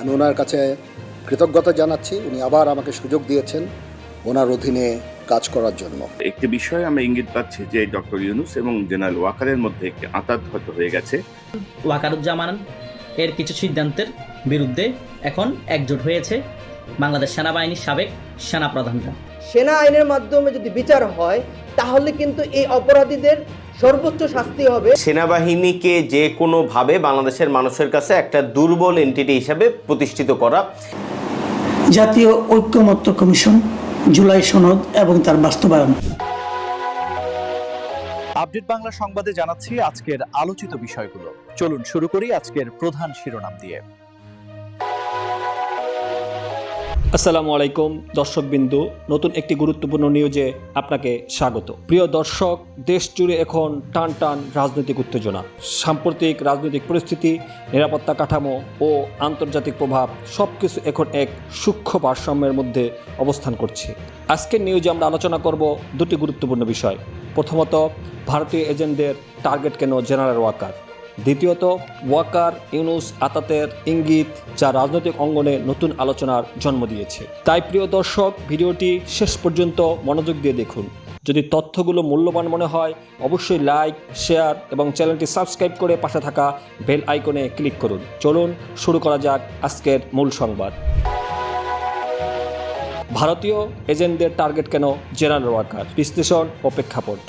আমি ওনার কাছে কৃতজ্ঞতা জানাচ্ছি। উনি আবার আমাকে সুযোগ দিয়েছেন ওনার অধীনে কাজ করার জন্য। একটি বিষয় আমরা ইঙ্গিত পাচ্ছি যে ডক্টর ইউনুস এবং জেনারেল ওয়াকারের মধ্যে একটি আঁতাত হয়তো হয়ে গেছে। ওয়াকারুজ্জামান এর কিছু সিদ্ধান্তের বিরুদ্ধে এখন একজোট হয়েছে বাংলাদেশ সেনাবাহিনীর সাবেক সেনাপ্রধানরা। সেনা আইনের মাধ্যমে যদি বিচার হয় তাহলে কিন্তু এই অপরাধীদের সর্বোচ্চ শাস্তি হবে। সেনাবাহিনীকে যে কোনোভাবে বাংলাদেশের মানুষের কাছে একটা দুর্বল এন্টিটি হিসাবে প্রতিষ্ঠিত করা। জাতীয় ঐক্যমত্য কমিশন জুলাই সনদ এবং তার বাস্তবায়ন। আপডেট বাংলা সংবাদে জানাচ্ছি আজকের আলোচিত বিষয়গুলো। চলুন শুরু করি আজকের প্রধান শিরোনাম দিয়ে। আসসালামু আলাইকুম, দর্শকবিন্দু। নতুন একটি গুরুত্বপূর্ণ নিউজে আপনাকে স্বাগত। প্রিয় দর্শক, দেশ জুড়ে এখন টান টান রাজনৈতিক উত্তেজনা। সাম্প্রতিক রাজনৈতিক পরিস্থিতি, নিরাপত্তা কাঠামো ও আন্তর্জাতিক প্রভাব সব কিছু এখন এক সূক্ষ্ম ভারসাম্যের মধ্যে অবস্থান করছে। আজকের নিউজে আমরা আলোচনা করব দুটি গুরুত্বপূর্ণ বিষয়। প্রথমত, ভারতীয় এজেন্টদের টার্গেট কেন জেনারেল ওয়াকার? দ্বিতীয়ত, ওয়াকার, ইউনুস, আতাতের ইঙ্গিত যা রাজনৈতিক অঙ্গনে নতুন আলোচনার জন্ম দিয়েছে। তাই প্রিয় দর্শক, ভিডিওটি শেষ পর্যন্ত মনোযোগ দিয়ে দেখুন। যদি তথ্যগুলো মূল্যবান মনে হয়, অবশ্যই লাইক, শেয়ার এবং চ্যানেলটি সাবস্ক্রাইব করে পাশে থাকা বেল আইকনে ক্লিক করুন। চলুন, শুরু করা যাক আজকের মূল সংবাদ। ভারতীয় এজেন্টদের টার্গেট কেন জেনারেল ওয়াকার? বিশ্লেষণ ও প্রেক্ষাপট।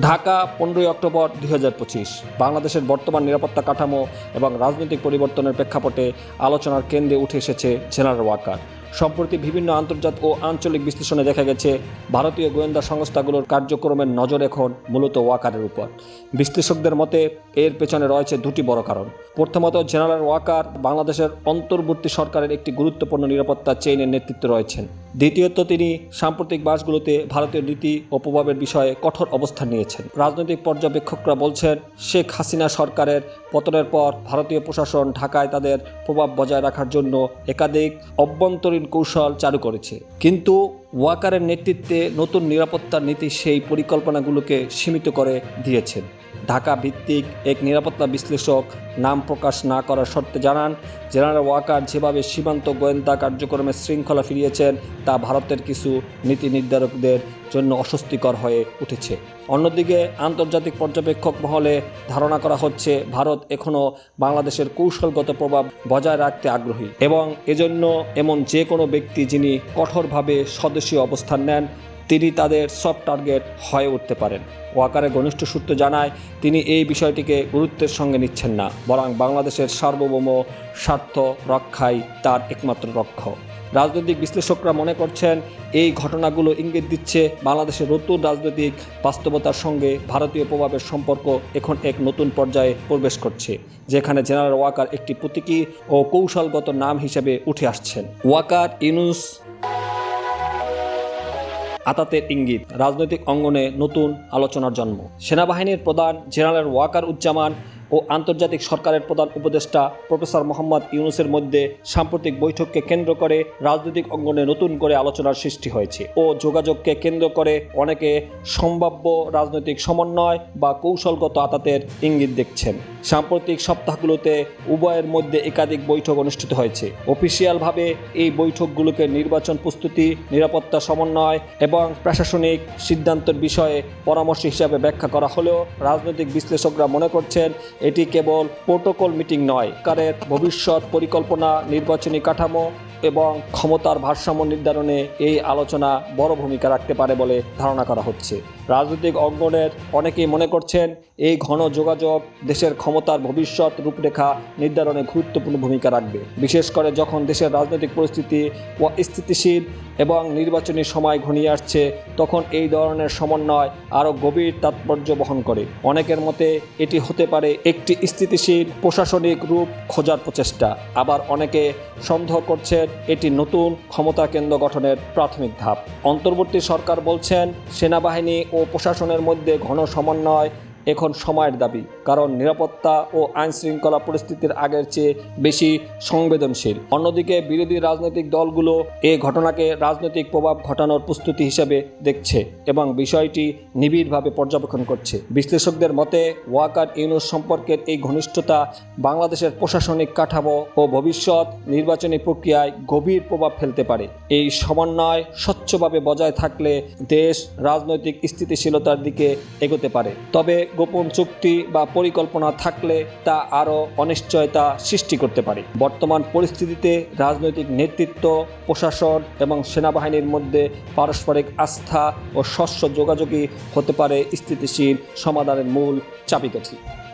ঢাকা, পনেরোই অক্টোবর দুই হাজার পঁচিশ। বাংলাদেশের বর্তমান নিরাপত্তা কাঠামো এবং রাজনৈতিক পরিবর্তনের প্রেক্ষাপটে আলোচনার কেন্দ্রে উঠে এসেছে জেনারেল ওয়াকার। সম্প্রতি বিভিন্ন আন্তর্জাতিক ও আঞ্চলিক বিশ্লেষণে দেখা গেছে, ভারতীয় গোয়েন্দা সংস্থাগুলোর কার্যক্রমের নজর এখন মূলত ওয়াকারের উপর। বিশ্লেষকদের মতে, এর পেছনে রয়েছে দুটি বড় কারণ। প্রথমত, জেনারেল ওয়াকার বাংলাদেশের অন্তর্বর্তী সরকারের একটি গুরুত্বপূর্ণ নিরাপত্তা চেইনের নেতৃত্বে রয়েছেন। দ্বিতীয়ত তিনি সাম্প্রতিক মাসগুলোতে ভারতীয় নীতি ও প্রভাবের বিষয়ে কঠোর অবস্থান নিয়েছেন। রাজনৈতিক পর্যবেক্ষকরা বলছেন, শেখ হাসিনা সরকারের পতনের পর ভারতীয় প্রশাসন ঢাকায় তাদের প্রভাব বজায় রাখার জন্য একাধিক অভ্যন্তরীণ কৌশল চালু করেছে। কিন্তু ওয়াকারের নেতৃত্বে নতুন নিরাপত্তা নীতি সেই পরিকল্পনাগুলোকে সীমিত করে দিয়েছেন। ঢাকা ভিত্তিক এক নিরাপত্তা বিশ্লেষক নাম প্রকাশ না করার শর্তে জানান, জেনারেল ওয়াকার যেভাবে সীমান্ত গোয়েন্দা কার্যক্রমে শৃঙ্খলা ফিরিয়েছেন, তা ভারতের কিছু নীতি নির্ধারকদের জন্য অস্বস্তিকর হয়ে উঠেছে। অন্যদিকে, আন্তর্জাতিক পর্যবেক্ষক মহলে ধারণা করা হচ্ছে, ভারত এখনও বাংলাদেশের কৌশলগত প্রভাব বজায় রাখতে আগ্রহী এবং এজন্য এমন যে কোনো ব্যক্তি যিনি কঠোরভাবে স্বদেশীয় অবস্থান নেন তিনি তাদের সব টার্গেট হয়ে উঠতে পারেন। ওয়াকারের ঘনিষ্ঠ সূত্র জানায়, তিনি এই বিষয়টিকে গুরুত্বের সঙ্গে নিচ্ছেন না, বরং বাংলাদেশের সার্বভৌম স্বার্থ রক্ষাই তার একমাত্র লক্ষ্য রাজনৈতিক বিশ্লেষকরা মনে করছেন, এই ঘটনাগুলো ইঙ্গিত দিচ্ছে বাংলাদেশের নতুন রাজনৈতিক বাস্তবতার সঙ্গে ভারতীয় প্রভাবের সম্পর্ক এখন এক নতুন পর্যায়ে প্রবেশ করছে, যেখানে জেনারেল ওয়াকার একটি প্রতীকী ও কৌশলগত নাম হিসেবে উঠে আসছেন। ওয়াকার ইউনুস আতাতের ইঙ্গিত রাজনৈতিক অঙ্গনে নতুন আলোচনার জন্ম। সেনাবাহিনীর প্রধান জেনারেল ওয়াকার উজ্জামান ও আন্তর্জাতিক সরকারের প্রধান উপদেষ্টা প্রফেসর মোহাম্মদ ইউনুসের মধ্যে সাম্প্রতিক বৈঠককে কেন্দ্র করে রাজনৈতিক অঙ্গনে নতুন করে আলোচনার সৃষ্টি হয়েছে ও যোগাযোগকে কেন্দ্র করে অনেকে সম্ভাব্য রাজনৈতিক সমন্বয় বা কৌশলগত আতাতের ইঙ্গিত দেখছেন। সাম্প্রতিক সপ্তাহগুলোতে উভয়ের মধ্যে একাধিক বৈঠক অনুষ্ঠিত হয়েছে। অফিসিয়ালভাবে এই বৈঠকগুলোকে নির্বাচন প্রস্তুতি, নিরাপত্তা সমন্বয় এবং প্রশাসনিক সিদ্ধান্তের বিষয়ে পরামর্শ হিসাবে ব্যাখ্যা করা হলেও রাজনৈতিক বিশ্লেষকরা মনে করছেন এটি কেবল প্রোটোকল মিটিং নয় কারের ভবিষ্যৎ পরিকল্পনা নির্বাচনী কাঠামো এবং ক্ষমতার ভারসাম্য নির্ধারণে এই আলোচনা বড় ভূমিকা রাখতে পারে বলে ধারণা করা হচ্ছে। রাজনৈতিক অঙ্গনের অনেকেই মনে করছেন, এই ঘন যোগাযোগ দেশের ক্ষমতার ভবিষ্যৎ রূপরেখা নির্ধারণে গুরুত্বপূর্ণ ভূমিকা রাখবে। বিশেষ করে যখন দেশের রাজনৈতিক পরিস্থিতি স্থিতিশীল এবং নির্বাচনী সময় ঘনিয়ে আসছে, তখন এই ধরনের সমন্বয় আরও গভীর তাৎপর্য বহন করে। অনেকের মতে, এটি হতে পারে একটি স্থিতিশীল প্রশাসনিক রূপ খোঁজার প্রচেষ্টা। আবার অনেকে সন্দেহ করছেন এটি নতুন ক্ষমতা কেন্দ্র গঠনের প্রাথমিক ধাপ। অন্তর্বর্তী সরকার বলছেন, সেনাবাহিনী ও প্রশাসনের মধ্যে ঘন সমন্বয় এখন সময়ের দাবি, কারণ নিরাপত্তা ও আইন শৃঙ্খলা পরিস্থিতির আগের চেয়ে বেশি সংবেদনশীল। অন্যদিকে বিরোধী রাজনৈতিক দলগুলো এ ঘটনাকে রাজনৈতিক প্রভাব ঘটানোর প্রস্তুতি হিসেবে দেখছে এবং বিষয়টি নিবিড়ভাবে পর্যবেক্ষণ করছে। বিশ্লেষকদের মতে, ওয়াকার ইউনুস সম্পর্কের এই ঘনিষ্ঠতা বাংলাদেশের প্রশাসনিক কাঠামো ও ভবিষ্যৎ নির্বাচনী প্রক্রিয়ায় গভীর প্রভাব ফেলতে পারে। এই সমন্বয় স্বচ্ছভাবে বজায় থাকলে দেশ রাজনৈতিক স্থিতিশীলতার দিকে এগোতে পারে। তবে গোপন চুক্তি বা পরিকল্পনা থাকলে তা আরও অনিশ্চয়তা সৃষ্টি করতে পারে। বর্তমান পরিস্থিতিতে রাজনৈতিক নেতৃত্ব, প্রশাসন এবং সেনাবাহিনীর মধ্যে পারস্পরিক আস্থা ও স্বচ্ছ যোগাযোগই হতে পারে স্থিতিশীল, সমাধানের মূল চাবিকাঠি।